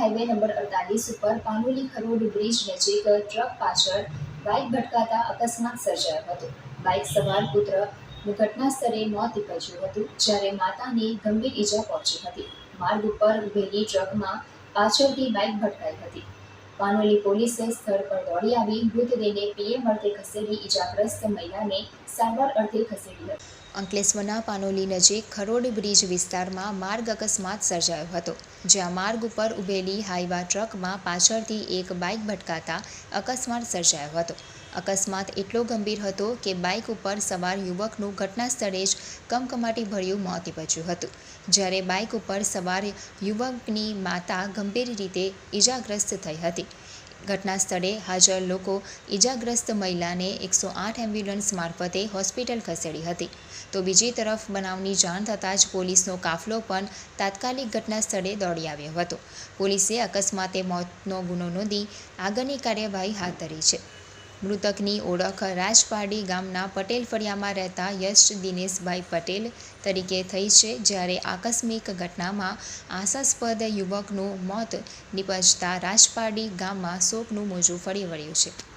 Highway number અડતાલીસ ઉપર Panoli Kharod bridge નજીક ટ્રક પાછળ બાઇક ભટકાતા અકસ્માત સર્જાયો હતો. બાઇક સવાર પુત્ર ઘટના સ્થળે મોત નીપજ્યું હતું, જ્યારે માતાને ગંભીર ઈજા પહોંચી હતી. માર્ગ ઉપર ઉભેલી ટ્રકમાં પાછળથી બાઇક ભટકાઈ હતી. પાનોલી પોલીસે સ્થળ પર દોડી આવી, મૃતદેહને પીએમ અર્થે ખસેડી ઈજાગ્રસ્ત મહિલાને સારવાર અર્થે ખસેડી અંકલેશ્વરના પાનોલી નજીક ખરોડ બ્રિજ વિસ્તારમાં માર્ગ અકસ્માત સર્જાયો હતો, જ્યાં માર્ગ ઉપર ઊભેલી હાઈવા ટ્રકમાં પાછળથી એક બાઇક ભટકાતા અકસ્માત સર્જાયો હતો. અકસ્માત એટલો ગંભીર હતો કે બાઇક ઉપર સવાર યુવકનું ઘટના સ્થળે જ કમકમાટી ભર્યું મોત નીપજ્યું હતું. જ્યારે બાઇક ઉપર સવાર યુવકની માતા ગંભીર રીતે ઈજાગ્રસ્ત થઈ હતી. ઘટના સ્થળે હાજર લોકો ઈજાગ્રસ્ત મહિલાને એકસો આઠ એમ્બ્યુલન્સ મારફતે હોસ્પિટલ ખસેડી હતી. તો બીજી તરફ બનાવની જાણ થતાં જ પોલીસનો કાફલો પણ તાત્કાલિક ઘટના સ્થળે દોડી આવ્યો હતો. પોલીસે અકસ્માતે મોતનો ગુનો નોંધી આગળની કાર્યવાહી હાથ ધરી છે. મૃતકની ઓળખ રાજપાડી ગામના પટેલ ફળિયામાં રહેતા યશ દિનેશભાઈ પટેલ તરીકે થઈ છે, જ્યારે આકસ્મિક ઘટનામાં આશાસ્પદ યુવકનું મોત નિપજતા રાજપાડી ગામમાં શોકનું મોજું ફરી વળ્યું છે.